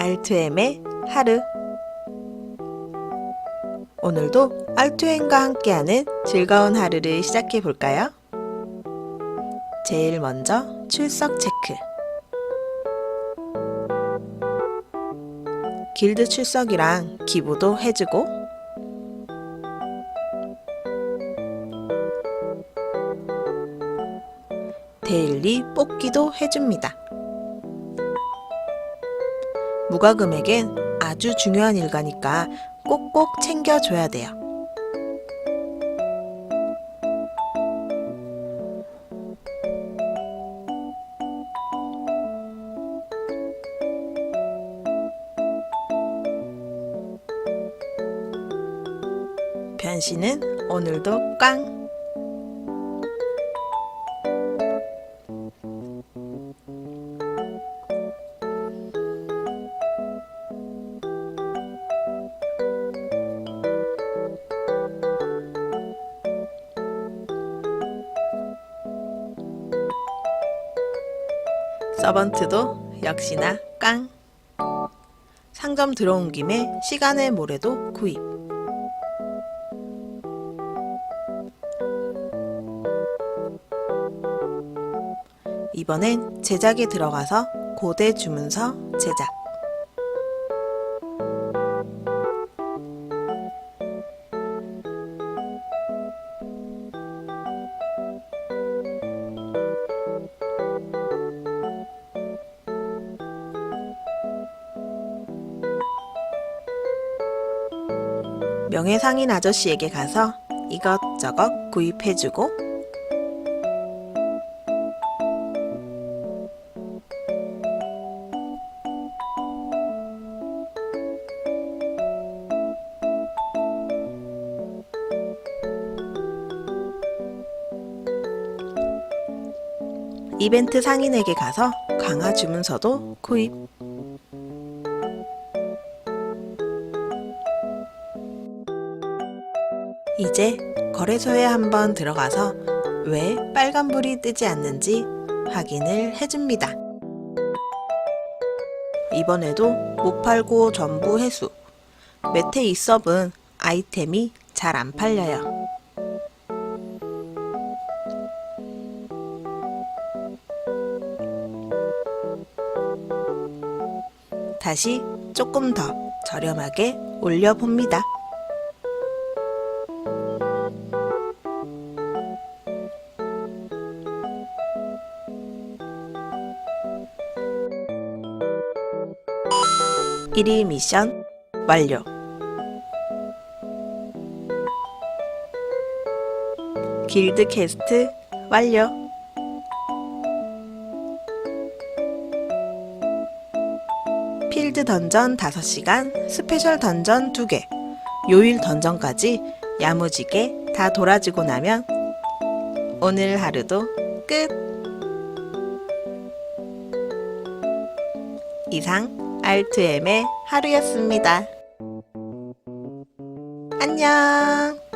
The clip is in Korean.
알투엠의 하루 오늘도 알투엠과 함께하는 즐거운 하루를 시작해 볼까요? 제일 먼저 출석 체크 길드 출석이랑 기부도 해주고 데일리 뽑기도 해줍니다. 무과금에겐 아주 중요한 일과니까 꼭꼭 챙겨줘야 돼요. 변신은 오늘도 꽝! 서번트도 역시나 깡. 상점 들어온 김에 시간의 모래도 구입. 이번엔 제작에 들어가서 고대 주문서 제작. 명예상인 아저씨에게 가서 이것저것 구입해주고 이벤트 상인에게 가서 강화 주문서도 구입. 이제 거래소에 한번 들어가서 왜 빨간불이 뜨지 않는지 확인을 해줍니다. 이번에도 못 팔고 전부 회수. 메테 이섭은 아이템이 잘 안 팔려요. 다시 조금 더 저렴하게 올려봅니다. 일일 미션 완료. 길드 캐스트 완료. 필드 던전 5시간, 스페셜 던전 2개, 요일 던전까지 야무지게 다 돌아지고 나면 오늘 하루도 끝! 이상 알트엠의 하루였습니다. 안녕!